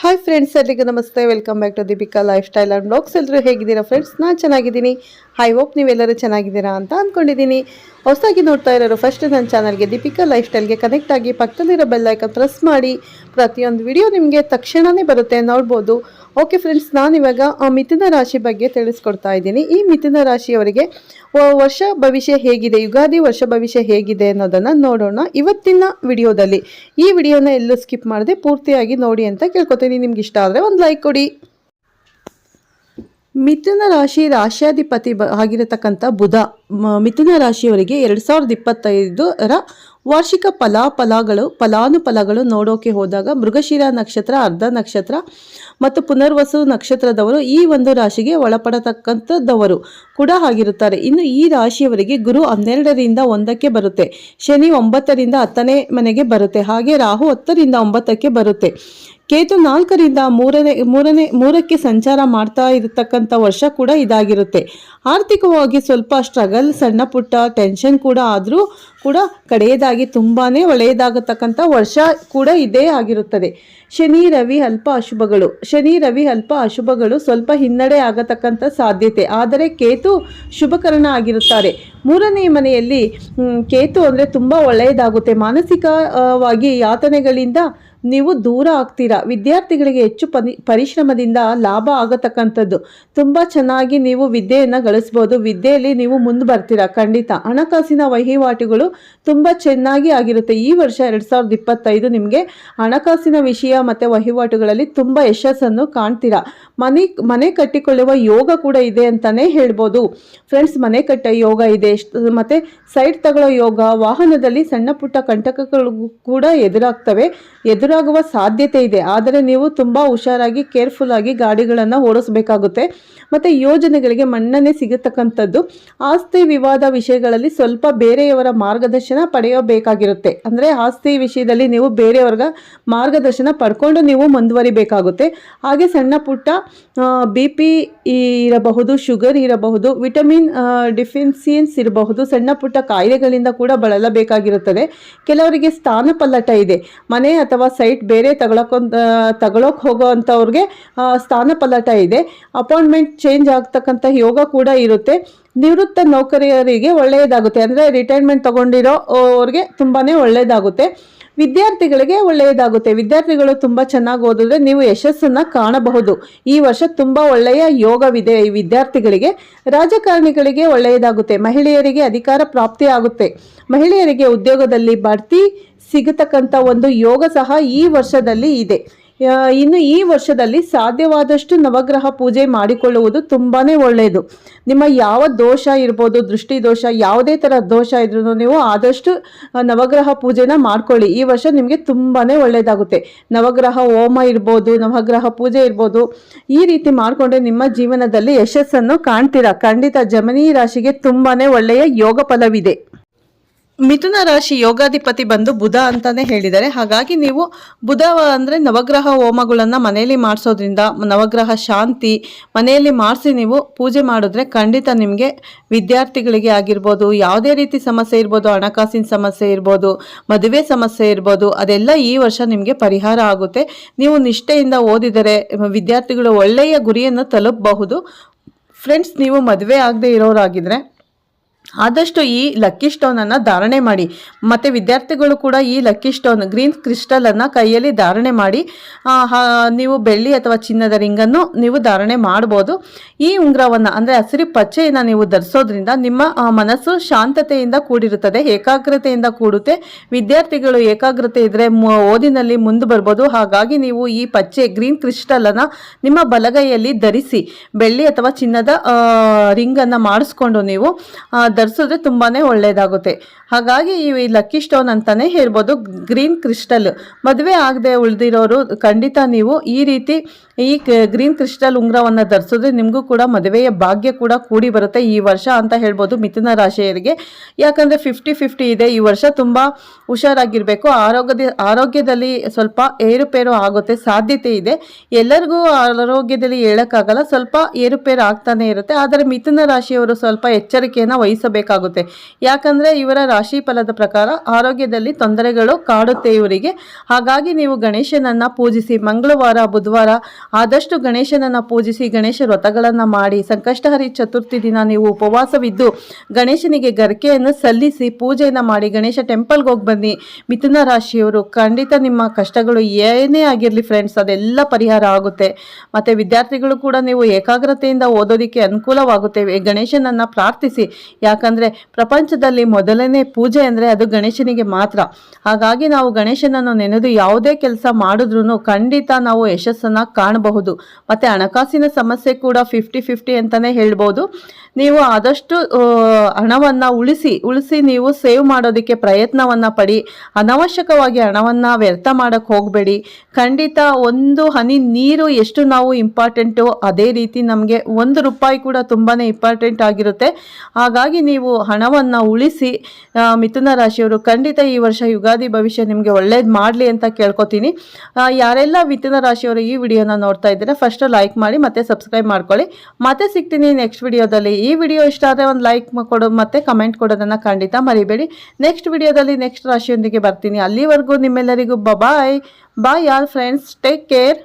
Hi friends ಎಲ್ಲರಿಗೂ ನಮಸ್ತೆ. Welcome back to Deepika lifestyle and blogs ಎಲ್ಲರೂ ಹೇಗಿದ್ದೀರಾ ಫ್ರೆಂಡ್ಸ್ ನಾನು ಚೆನ್ನಾಗಿದ್ದೀನಿ. ಹೈ ಹೋಪ್ ನೀವೆಲ್ಲರೂ ಚೆನ್ನಾಗಿದ್ದೀರಾ ಅಂತ ಅಂದ್ಕೊಂಡಿದ್ದೀನಿ ಹೊಸದಾಗಿ ನೋಡ್ತಾ ಇರೋರು ಫಸ್ಟ್ ನನ್ನ ಚಾನಲ್ಗೆ ದೀಪಿಕಾ ಲೈಫ್ ಸ್ಟೈಲ್ಗೆ ಕನೆಕ್ಟ್ ಆಗಿ ಪಕ್ಕದಲ್ಲಿರೋ ಬೆಲ್ಲೈಕನ್ ಪ್ರೆಸ್ ಮಾಡಿ. ಪ್ರತಿಯೊಂದು ವಿಡಿಯೋ ನಿಮಗೆ ತಕ್ಷಣವೇ ಬರುತ್ತೆ ನೋಡ್ಬೋದು. ಓಕೆ ಫ್ರೆಂಡ್ಸ್ ನಾನಿವಾಗ ಆ ಮಿಥುನ ರಾಶಿ ಬಗ್ಗೆ ತಿಳಿಸ್ಕೊಡ್ತಾ ಇದ್ದೀನಿ. ಈ ಮಿಥುನ ರಾಶಿಯವರಿಗೆ ವರ್ಷ ಭವಿಷ್ಯ ಹೇಗಿದೆ, ಯುಗಾದಿ ವರ್ಷ ಭವಿಷ್ಯ ಹೇಗಿದೆ ಅನ್ನೋದನ್ನು ನೋಡೋಣ ಇವತ್ತಿನ ವಿಡಿಯೋದಲ್ಲಿ. ಈ ವಿಡಿಯೋನ ಎಲ್ಲೂ ಸ್ಕಿಪ್ ಮಾಡದೆ ಪೂರ್ತಿಯಾಗಿ ನೋಡಿ ಅಂತ ಕೇಳ್ಕೊತೀನಿ. ನಿಮ್ಗೆ ಇಷ್ಟ ಆದರೆ ಒಂದು ಲೈಕ್ ಕೊಡಿ. ಮಿಥುನ ರಾಶಿ ರಾಶ್ಯಾಧಿಪತಿ ಆಗಿರತಕ್ಕಂಥ ಬುಧ. ಮಿಥುನ ರಾಶಿಯವರಿಗೆ ಎರಡು ಸಾವಿರದ ಇಪ್ಪತ್ತೈದರ ವಾರ್ಷಿಕ ಫಲಾಫಲಗಳು, ಫಲಾನುಫಲಗಳು ನೋಡೋಕೆ ಹೋದಾಗ ಮೃಗಶಿರ ನಕ್ಷತ್ರ, ಅರ್ಧ ನಕ್ಷತ್ರ ಮತ್ತು ಪುನರ್ವಸು ನಕ್ಷತ್ರದವರು ಈ ಒಂದು ರಾಶಿಗೆ ಒಳಪಡತಕ್ಕಂಥದ್ದವರು ಕೂಡ ಆಗಿರುತ್ತಾರೆ. ಇನ್ನು ಈ ರಾಶಿಯವರಿಗೆ ಗುರು ಹನ್ನೆರಡರಿಂದ ಒಂದಕ್ಕೆ ಬರುತ್ತೆ. ಶನಿ ಒಂಬತ್ತರಿಂದ ಹತ್ತನೇ ಮನೆಗೆ ಬರುತ್ತೆ. ಹಾಗೆ ರಾಹು ಹತ್ತರಿಂದ ಒಂಬತ್ತಕ್ಕೆ ಬರುತ್ತೆ. ಕೇತು ನಾಲ್ಕರಿಂದ ಮೂರನೇ ಮೂರನೇ, ಮೂರಕ್ಕೆ ಸಂಚಾರ ಮಾಡ್ತಾ ಇರತಕ್ಕಂಥ ವರ್ಷ ಕೂಡ ಇದಾಗಿರುತ್ತೆ. ಆರ್ಥಿಕವಾಗಿ ಸ್ವಲ್ಪ ಸ್ಟ್ರಗಲ್ ಸಣ್ಣ ಪುಟ್ಟ ಟೆನ್ಷನ್ ಕೂಡ ಆದರೂ ಕೂಡ ಕಡೆಯದಾಗಿ ತುಂಬಾ ಒಳ್ಳೆಯದಾಗತಕ್ಕಂಥ ವರ್ಷ ಕೂಡ ಇದೇ ಆಗಿರುತ್ತದೆ. ಶನಿ, ರವಿ, ಅಲ್ಪ ಅಶುಭಗಳು. ಶನಿ, ರವಿ, ಅಲ್ಪ ಅಶುಭಗಳು ಸ್ವಲ್ಪ ಹಿನ್ನಡೆ ಆಗತಕ್ಕಂಥ ಸಾಧ್ಯತೆ. ಆದರೆ ಕೇತು ಶುಭಕರಣ ಆಗಿರುತ್ತಾರೆ. ಮೂರನೇ ಮನೆಯಲ್ಲಿ ಕೇತು ಅಂದರೆ ತುಂಬ ಒಳ್ಳೆಯದಾಗುತ್ತೆ. ಮಾನಸಿಕವಾಗಿ ಯಾತನೆಗಳಿಂದ ನೀವು ದೂರ ಆಗ್ತೀರಾ? ವಿದ್ಯಾರ್ಥಿಗಳಿಗೆ ಹೆಚ್ಚು ಪರಿ ಪರಿಶ್ರಮದಿಂದ ಲಾಭ ಆಗತಕ್ಕಂಥದ್ದು. ತುಂಬ ಚೆನ್ನಾಗಿ ನೀವು ವಿದ್ಯೆಯನ್ನು ಗಳಿಸ್ಬೋದು. ವಿದ್ಯೆಯಲ್ಲಿ ನೀವು ಮುಂದೆ ಬರ್ತೀರಾ? ಖಂಡಿತ. ಹಣಕಾಸಿನ ವಹಿವಾಟುಗಳು ತುಂಬ ಚೆನ್ನಾಗಿ ಆಗಿರುತ್ತೆ. ಈ ವರ್ಷ ಎರಡು ಸಾವಿರದ ಇಪ್ಪತ್ತೈದು ನಿಮಗೆ ಹಣಕಾಸಿನ ವಿಷಯ ಮತ್ತು ವಹಿವಾಟುಗಳಲ್ಲಿ ತುಂಬ ಯಶಸ್ಸನ್ನು ಕಾಣ್ತೀರಾ? ಮನೆ ಮನೆ ಕಟ್ಟಿಕೊಳ್ಳುವ ಯೋಗ ಕೂಡ ಇದೆ ಅಂತಲೇ ಹೇಳ್ಬೋದು. ಫ್ರೆಂಡ್ಸ್, ಮನೆ ಕಟ್ಟ ಯೋಗ ಇದೆ. ಮತ್ತು ಸೈಡ್ ತಗೊಳ್ಳೋ ಯೋಗ, ವಾಹನದಲ್ಲಿ ಸಣ್ಣ ಪುಟ್ಟ ಕಂಟಕಗಳು ಕೂಡ ಎದುರಾಗ್ತವೆ. ಎದುರಾಗುವ ಸಾಧ್ಯತೆ ಇದೆ. ಆದರೆ ನೀವು ತುಂಬ ಹುಷಾರಾಗಿ, ಕೇರ್ಫುಲ್ ಆಗಿ ಗಾಡಿಗಳನ್ನು ಓಡಿಸಬೇಕಾಗುತ್ತೆ. ಮತ್ತು ಯೋಜನೆಗಳಿಗೆ ಮನ್ನಣೆ ಸಿಗತಕ್ಕಂಥದ್ದು ಆಸ್ತಿ ವಿವಾದ ವಿಷಯಗಳಲ್ಲಿ ಸ್ವಲ್ಪ ಬೇರೆಯವರ ಮಾರ್ಗದರ್ಶನ ಪಡೆಯಬೇಕಾಗಿರುತ್ತೆ. ಅಂದರೆ ಆಸ್ತಿ ವಿಷಯದಲ್ಲಿ ನೀವು ಬೇರೆಯವ್ರಿಗ ಮಾರ್ಗದರ್ಶನ ಪಡ್ಕೊಂಡು ನೀವು ಮುಂದುವರಿಬೇಕಾಗುತ್ತೆ. ಹಾಗೆ ಸಣ್ಣ ಪುಟ್ಟ ಬಿ ಪಿ ಇರಬಹುದು, ಶುಗರ್ ಇರಬಹುದು, ವಿಟಮಿನ್ ಡಿಫಿನ್ಸಿಯನ್ಸ್ ಇರಬಹುದು, ಸಣ್ಣ ಪುಟ್ಟ ಕಾಯಿಲೆಗಳಿಂದ ಕೂಡ ಬಳಲಬೇಕಾಗಿರುತ್ತದೆ. ಕೆಲವರಿಗೆ ಸ್ಥಾನ ಪಲ್ಲಟ ಇದೆ. ಮನೆ ಅಥವಾ ಸೈಟ್ ಬೇರೆ ತಗೊಳಕೊಂತ ತಗೊಳಕ್ ಹೋಗೋ ಅಂಥವ್ರಿಗೆ ಸ್ಥಾನ ಪಲಾಟ ಇದೆ. ಅಪಾಯಿಂಟ್ಮೆಂಟ್ ಚೇಂಜ್ ಆಗ್ತಕ್ಕಂಥ ಯೋಗ ಕೂಡ ಇರುತ್ತೆ. ನಿವೃತ್ತ ನೌಕರಿಯರಿಗೆ ಒಳ್ಳೆಯದಾಗುತ್ತೆ. ಅಂದರೆ ರಿಟೈರ್ಮೆಂಟ್ ತಗೊಂಡಿರೋ ಅವ್ರಿಗೆ ತುಂಬಾ ಒಳ್ಳೆಯದಾಗುತ್ತೆ. ವಿದ್ಯಾರ್ಥಿಗಳಿಗೆ ಒಳ್ಳೆಯದಾಗುತ್ತೆ. ವಿದ್ಯಾರ್ಥಿಗಳು ತುಂಬ ಚೆನ್ನಾಗಿ ಓದಿದ್ರೆ ನೀವು ಯಶಸ್ಸನ್ನು ಕಾಣಬಹುದು. ಈ ವರ್ಷ ತುಂಬ ಒಳ್ಳೆಯ ಯೋಗವಿದೆ ಈ ವಿದ್ಯಾರ್ಥಿಗಳಿಗೆ. ರಾಜಕಾರಣಿಗಳಿಗೆ ಒಳ್ಳೆಯದಾಗುತ್ತೆ. ಮಹಿಳೆಯರಿಗೆ ಅಧಿಕಾರ ಪ್ರಾಪ್ತಿ ಆಗುತ್ತೆ. ಮಹಿಳೆಯರಿಗೆ ಉದ್ಯೋಗದಲ್ಲಿ ಬಡ್ತಿ ಸಿಗತಕ್ಕಂಥ ಒಂದು ಯೋಗ ಸಹ ಈ ವರ್ಷದಲ್ಲಿ ಇದೆ. ಇನ್ನು ಈ ವರ್ಷದಲ್ಲಿ ಸಾಧ್ಯವಾದಷ್ಟು ನವಗ್ರಹ ಪೂಜೆ ಮಾಡಿಕೊಳ್ಳುವುದು ತುಂಬಾ ಒಳ್ಳೆಯದು. ನಿಮ್ಮ ಯಾವ ದೋಷ ಇರ್ಬೋದು, ದೃಷ್ಟಿ ದೋಷ, ಯಾವುದೇ ಥರ ದೋಷ ಇದ್ರೂ ನೀವು ಆದಷ್ಟು ನವಗ್ರಹ ಪೂಜೆನ ಮಾಡ್ಕೊಳ್ಳಿ. ಈ ವರ್ಷ ನಿಮಗೆ ತುಂಬಾ ಒಳ್ಳೆಯದಾಗುತ್ತೆ. ನವಗ್ರಹ ಹೋಮ ಇರ್ಬೋದು, ನವಗ್ರಹ ಪೂಜೆ ಇರ್ಬೋದು, ಈ ರೀತಿ ಮಾಡಿಕೊಂಡ್ರೆ ನಿಮ್ಮ ಜೀವನದಲ್ಲಿ ಯಶಸ್ಸನ್ನು ಕಾಣ್ತೀರಾ? ಖಂಡಿತ ಜಮನಿ ರಾಶಿಗೆ ತುಂಬಾ ಒಳ್ಳೆಯ ಯೋಗ ಫಲವಿದೆ. ಮಿಥುನ ರಾಶಿ ಯೋಗಾಧಿಪತಿ ಬಂದು ಬುಧ ಅಂತಾನೆ ಹೇಳಿದ್ದಾರೆ. ಹಾಗಾಗಿ ನೀವು ಬುಧ ಅಂದರೆ ನವಗ್ರಹ ಹೋಮಗಳನ್ನು ಮನೆಯಲ್ಲಿ ಮಾಡಿಸೋದ್ರಿಂದ ನವಗ್ರಹ ಶಾಂತಿ ಮನೆಯಲ್ಲಿ ಮಾಡಿಸಿ ನೀವು ಪೂಜೆ ಮಾಡಿದ್ರೆ ಖಂಡಿತ ನಿಮಗೆ ವಿದ್ಯಾರ್ಥಿಗಳಿಗೆ ಆಗಿರ್ಬೋದು, ಯಾವುದೇ ರೀತಿ ಸಮಸ್ಯೆ ಇರ್ಬೋದು, ಹಣಕಾಸಿನ ಸಮಸ್ಯೆ ಇರ್ಬೋದು, ಮದುವೆ ಸಮಸ್ಯೆ ಇರ್ಬೋದು, ಅದೆಲ್ಲ ಈ ವರ್ಷ ನಿಮಗೆ ಪರಿಹಾರ ಆಗುತ್ತೆ. ನೀವು ನಿಷ್ಠೆಯಿಂದ ಓದಿದರೆ ವಿದ್ಯಾರ್ಥಿಗಳು ಒಳ್ಳೆಯ ಗುರಿಯನ್ನು ತಲುಪಬಹುದು. ಫ್ರೆಂಡ್ಸ್ ನೀವು ಮದುವೆ ಆಗದೆ ಇರೋರಾಗಿದ್ದರೆ ಆದಷ್ಟು ಈ ಲಕ್ಕಿ ಸ್ಟೋನನ್ನು ಧಾರಣೆ ಮಾಡಿ. ಮತ್ತು ವಿದ್ಯಾರ್ಥಿಗಳು ಕೂಡ ಈ ಲಕ್ಕಿ ಸ್ಟೋನ್ ಗ್ರೀನ್ ಕ್ರಿಸ್ಟಲನ್ನು ಕೈಯಲ್ಲಿ ಧಾರಣೆ ಮಾಡಿ ನೀವು ಬೆಳ್ಳಿ ಅಥವಾ ಚಿನ್ನದ ರಿಂಗನ್ನು ನೀವು ಧಾರಣೆ ಮಾಡ್ಬೋದು. ಈ ಉಂಗುರವನ್ನು, ಅಂದರೆ ಹಸಿರು ಪಚ್ಚೆಯನ್ನು ನೀವು ಧರಿಸೋದ್ರಿಂದ ನಿಮ್ಮ ಮನಸ್ಸು ಶಾಂತತೆಯಿಂದ ಕೂಡಿರುತ್ತದೆ, ಏಕಾಗ್ರತೆಯಿಂದ ಕೂಡುತ್ತೆ. ವಿದ್ಯಾರ್ಥಿಗಳು ಏಕಾಗ್ರತೆ ಇದ್ದರೆ ಓದಿನಲ್ಲಿ ಮುಂದೆ ಬರ್ಬೋದು. ಹಾಗಾಗಿ ನೀವು ಈ ಪಚ್ಚೆ ಗ್ರೀನ್ ಕ್ರಿಸ್ಟಲನ್ನು ನಿಮ್ಮ ಬಲಗೈಯಲ್ಲಿ ಧರಿಸಿ, ಬೆಳ್ಳಿ ಅಥವಾ ಚಿನ್ನದ ರಿಂಗನ್ನು ಮಾಡಿಸ್ಕೊಂಡು ನೀವು ಧರಿಸಿದ್ರೆ ತುಂಬಾ ಒಳ್ಳೆಯದಾಗುತ್ತೆ ಹಾಗಾಗಿ ಈ ಲಕ್ಕಿ ಸ್ಟೋನ್ ಅಂತಲೇ ಹೇಳ್ಬೋದು, ಗ್ರೀನ್ ಕ್ರಿಸ್ಟಲ್. ಮದುವೆ ಆಗದೆ ಉಳಿದಿರೋರು ಖಂಡಿತ ನೀವು ಈ ರೀತಿ ಈ ಗ್ರೀನ್ ಕ್ರಿಸ್ಟಲ್ ಉಂಗುರವನ್ನು ಧರಿಸಿದ್ರೆ ನಿಮಗೂ ಕೂಡ ಮದುವೆಯ ಭಾಗ್ಯ ಕೂಡ ಕೂಡಿ ಬರುತ್ತೆ ಈ ವರ್ಷ ಅಂತ ಹೇಳ್ಬೋದು ಮಿಥುನ ರಾಶಿಯರಿಗೆ. ಯಾಕಂದರೆ ಫಿಫ್ಟಿ ಫಿಫ್ಟಿ ಇದೆ, ಈ ವರ್ಷ ತುಂಬ ಹುಷಾರಾಗಿರಬೇಕು. ಆರೋಗ್ಯದ, ಆರೋಗ್ಯದಲ್ಲಿ ಸ್ವಲ್ಪ ಏರುಪೇರು ಆಗುತ್ತೆ, ಸಾಧ್ಯತೆ ಇದೆ. ಎಲ್ಲರಿಗೂ ಆರೋಗ್ಯದಲ್ಲಿ ಹೇಳೋಕ್ಕಾಗಲ್ಲ, ಸ್ವಲ್ಪ ಏರುಪೇರು ಆಗ್ತಾನೆ ಇರುತ್ತೆ. ಆದರೆ ಮಿಥುನ ರಾಶಿಯವರು ಸ್ವಲ್ಪ ಎಚ್ಚರಿಕೆಯನ್ನು ವಹಿಸ ಪೂಜಿಸಬೇಕಾಗುತ್ತೆ ಯಾಕಂದರೆ ಇವರ ರಾಶಿ ಫಲದ ಪ್ರಕಾರ ಆರೋಗ್ಯದಲ್ಲಿ ತೊಂದರೆಗಳು ಕಾಡುತ್ತೆ ಇವರಿಗೆ ಹಾಗಾಗಿ ನೀವು ಗಣೇಶನನ್ನು ಪೂಜಿಸಿ, ಮಂಗಳವಾರ, ಬುಧವಾರ ಆದಷ್ಟು ಗಣೇಶನನ್ನು ಪೂಜಿಸಿ, ಗಣೇಶ ವ್ರತಗಳನ್ನು ಮಾಡಿ, ಸಂಕಷ್ಟಹರಿ ಚತುರ್ಥಿ ದಿನ ನೀವು ಉಪವಾಸವಿದ್ದು, ಗಣೇಶನಿಗೆ ಗರಿಕೆಯನ್ನು ಸಲ್ಲಿಸಿ, ಪೂಜೆಯನ್ನು ಮಾಡಿ, ಗಣೇಶ ಟೆಂಪಲ್ಗೆ ಹೋಗಿ ಬನ್ನಿ. ಮಿಥುನ ರಾಶಿಯವರು ಖಂಡಿತ ನಿಮ್ಮ ಕಷ್ಟಗಳು ಏನೇ ಆಗಿರಲಿ ಫ್ರೆಂಡ್ಸ್, ಅದೆಲ್ಲ ಪರಿಹಾರ ಆಗುತ್ತೆ. ಮತ್ತು ವಿದ್ಯಾರ್ಥಿಗಳು ಕೂಡ ನೀವು ಏಕಾಗ್ರತೆಯಿಂದ ಓದೋದಕ್ಕೆ ಅನುಕೂಲವಾಗುತ್ತೆ. ಗಣೇಶನನ್ನು ಪ್ರಾರ್ಥಿಸಿ ಯಾಕಂದರೆ ಪ್ರಪಂಚದಲ್ಲಿ ಮೊದಲನೇ ಪೂಜೆ ಅಂದರೆ ಅದು ಗಣೇಶನಿಗೆ ಮಾತ್ರ. ಹಾಗಾಗಿ ನಾವು ಗಣೇಶನನ್ನು ನೆನೆದು ಯಾವುದೇ ಕೆಲಸ ಮಾಡಿದ್ರೂ ಖಂಡಿತ ನಾವು ಯಶಸ್ಸನ್ನು ಕಾಣಬಹುದು. ಮತ್ತು ಹಣಕಾಸಿನ ಸಮಸ್ಯೆ ಕೂಡ ಫಿಫ್ಟಿ ಫಿಫ್ಟಿ ಅಂತಲೇ ಹೇಳ್ಬೋದು. ನೀವು ಆದಷ್ಟು ಹಣವನ್ನು ಉಳಿಸಿ ಉಳಿಸಿ ನೀವು ಸೇವ್ ಮಾಡೋದಕ್ಕೆ ಪ್ರಯತ್ನವನ್ನು ಪಡಿ. ಅನವಶ್ಯಕವಾಗಿ ಹಣವನ್ನು ವ್ಯರ್ಥ ಮಾಡೋಕ್ಕೆ ಹೋಗಬೇಡಿ. ಖಂಡಿತ ಒಂದು ಹನಿ ನೀರು ಎಷ್ಟು ನಾವು ಇಂಪಾರ್ಟೆಂಟು ಅದೇ ರೀತಿ ನಮಗೆ ಒಂದು ರೂಪಾಯಿ ಕೂಡ ತುಂಬಾ ಇಂಪಾರ್ಟೆಂಟ್ ಆಗಿರುತ್ತೆ. ಹಾಗಾಗಿ ನೀವು ಹಣವನ್ನು ಉಳಿಸಿ ಮಿಥುನ ರಾಶಿಯವರು ಖಂಡಿತ ಈ ವರ್ಷ ಯುಗಾದಿ ಭವಿಷ್ಯ ನಿಮಗೆ ಒಳ್ಳೇದು ಮಾಡಲಿ ಅಂತ ಕೇಳ್ಕೊತೀನಿ. ಯಾರೆಲ್ಲ ಮಿಥುನ ರಾಶಿಯವರು ಈ ವಿಡಿಯೋನ ನೋಡ್ತಾ ಇದ್ದೀರಾ ಫಸ್ಟ್ ಲೈಕ್ ಮಾಡಿ, ಮತ್ತೆ ಸಬ್ಸ್ಕ್ರೈಬ್ ಮಾಡ್ಕೊಳ್ಳಿ. ಮತ್ತೆ ಸಿಗ್ತೀನಿ ನೆಕ್ಸ್ಟ್ ವಿಡಿಯೋದಲ್ಲಿ. ಈ ವಿಡಿಯೋ ಇಷ್ಟ ಆದರೆ ಒಂದು ಲೈಕ್ ಕೊಡೋ, ಮತ್ತೆ ಕಮೆಂಟ್ ಕೊಡೋದನ್ನು ಖಂಡಿತ ಮರಿಬೇಡಿ. ನೆಕ್ಸ್ಟ್ ವಿಡಿಯೋದಲ್ಲಿ ನೆಕ್ಸ್ಟ್ ರಾಶಿಯೊಂದಿಗೆ ಬರ್ತೀನಿ. ಅಲ್ಲಿವರೆಗೂ ನಿಮ್ಮೆಲ್ಲರಿಗೂ bye bye all friends take care